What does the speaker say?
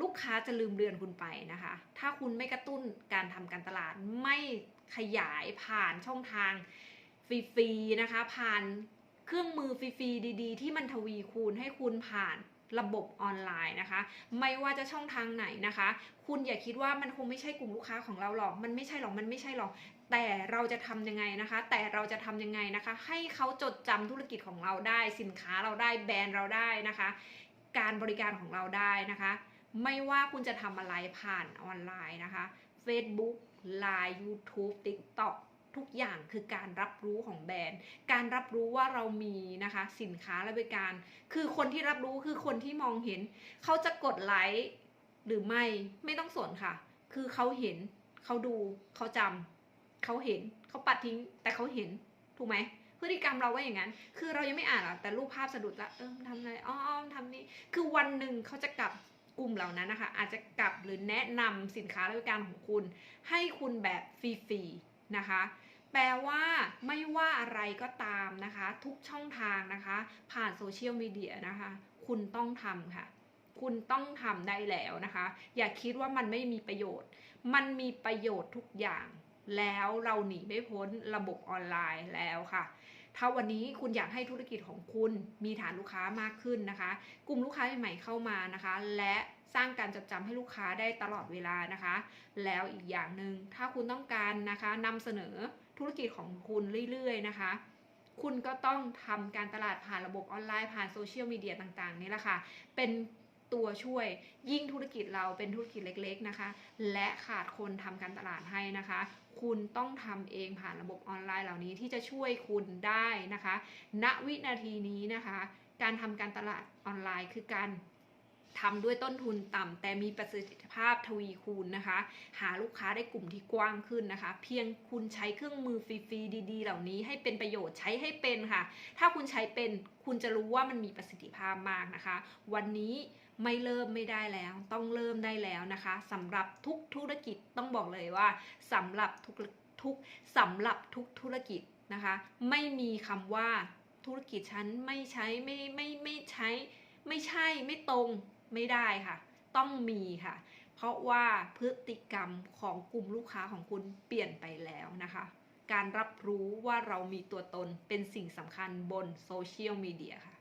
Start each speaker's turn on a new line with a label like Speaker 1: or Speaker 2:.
Speaker 1: ลูกค้าจะลืมเลือนคุณไปนะคะ ถ้าคุณไม่กระตุ้นการทำการตลาดไม่ขยายผ่านช่องทางฟรีๆนะคะ ผ่านเครื่องมือฟรีๆดีๆ ที่มันทวีคูณให้คุณผ่านระบบออนไลน์นะคะ ไม่ว่าจะช่องทางไหนนะคะ คุณอย่าคิดว่ามันคงไม่ใช่กลุ่มลูกค้าของเราหรอก มันไม่ใช่หรอก มันไม่ใช่หรอก แต่เราจะทำยังไงนะคะ แต่เราจะทำยังไงนะคะ ให้เขาจดจำธุรกิจของเราได้ สินค้าเราได้ แบรนด์เราได้นะคะ การบริการของเราได้นะคะ ไม่ว่าคุณจะทำอะไรผ่านออนไลน์นะคะ Facebook Line YouTube TikTok ทุกอย่างคือการรับรู้ของแบรนด์ การรับรู้ว่าเรามีนะคะ สินค้าและบริการ คือคนที่รับรู้คือคนที่มองเห็น เขาจะกดไลค์หรือไม่ไม่ต้องสนค่ะ คือเขาเห็นเขาดูเขาจำเขาเห็นเขาปัดทิ้ง แต่เขาเห็นถูกไหมพฤติกรรมเราว่าอย่างนั้น คือเรายังไม่อ่านหรอกแต่รูปภาพสะดุดละ เออทำอะไรอ้อมทำนี่ คือวันหนึ่งเขาจะกลับ กลุ่มเหล่านั้นนะคะ อาจจะกลับหรือแนะนำสินค้าและบริการของคุณ ให้คุณแบบฟรีๆนะคะ แปลว่าไม่ว่าอะไรก็ตามนะคะ ทุกช่องทางนะคะ ผ่านโซเชียลมีเดียนะคะ คุณต้องทำค่ะ คุณต้องทำได้แล้วนะคะ อย่าคิดว่ามันไม่มีประโยชน์ มันมีประโยชน์ทุกอย่าง แล้วเราหนีไม่พ้นระบบออนไลน์แล้วค่ะ ถ้าวันนี้คุณอยากให้ธุรกิจของคุณมีฐานลูกค้ามากขึ้นนะคะ กลุ่มลูกค้าใหม่ๆเข้ามานะคะ และสร้างการจดจำให้ลูกค้าได้ตลอดเวลานะคะ แล้วอีกอย่างหนึ่งถ้าคุณต้องการนะคะนำเสนอธุรกิจของคุณเรื่อยๆนะคะ คุณก็ต้องทำการตลาดผ่านระบบออนไลน์ผ่านโซเชียลมีเดียต่างๆนี่แหละค่ะเป็น ตัวช่วย ยิ่งธุรกิจเราเป็นธุรกิจเล็กๆนะคะ และขาดคนทำการตลาดให้นะคะ คุณต้องทำเองผ่านระบบออนไลน์เหล่านี้ที่จะช่วยคุณได้นะคะ ณวินาทีนี้นะคะ การทำการตลาดออนไลน์คือการทำด้วยต้นทุนต่ำแต่มีประสิทธิภาพทวีคูณนะคะ หาลูกค้าได้กลุ่มที่กว้างขึ้นนะคะ เพียงคุณใช้เครื่องมือฟรีๆดีๆ เหล่านี้ให้เป็นประโยชน์ใช้ให้เป็นค่ะ ถ้าคุณใช้เป็นคุณจะรู้ว่ามันมีประสิทธิภาพมากนะคะ วันนี้ ไม่เริ่มไม่ได้แล้ว ต้องเริ่มได้แล้วนะคะสำหรับทุกธุรกิจต้องบอกเลยว่าสำหรับทุกทุกสำหรับทุกธุรกิจนะคะ ไม่มีคำว่าธุรกิจฉันไม่ใช้ไม่ไม่ไม่ใช้ ไม่ใช่ไม่ตรงไม่ได้ค่ะ ต้องมีค่ะ เพราะว่าพฤติกรรมของกลุ่มลูกค้าของคุณเปลี่ยนไปแล้วนะคะการรับรู้ว่าเรามีตัวตนเป็นสิ่งสำคัญบนโซเชียลมีเดียค่ะ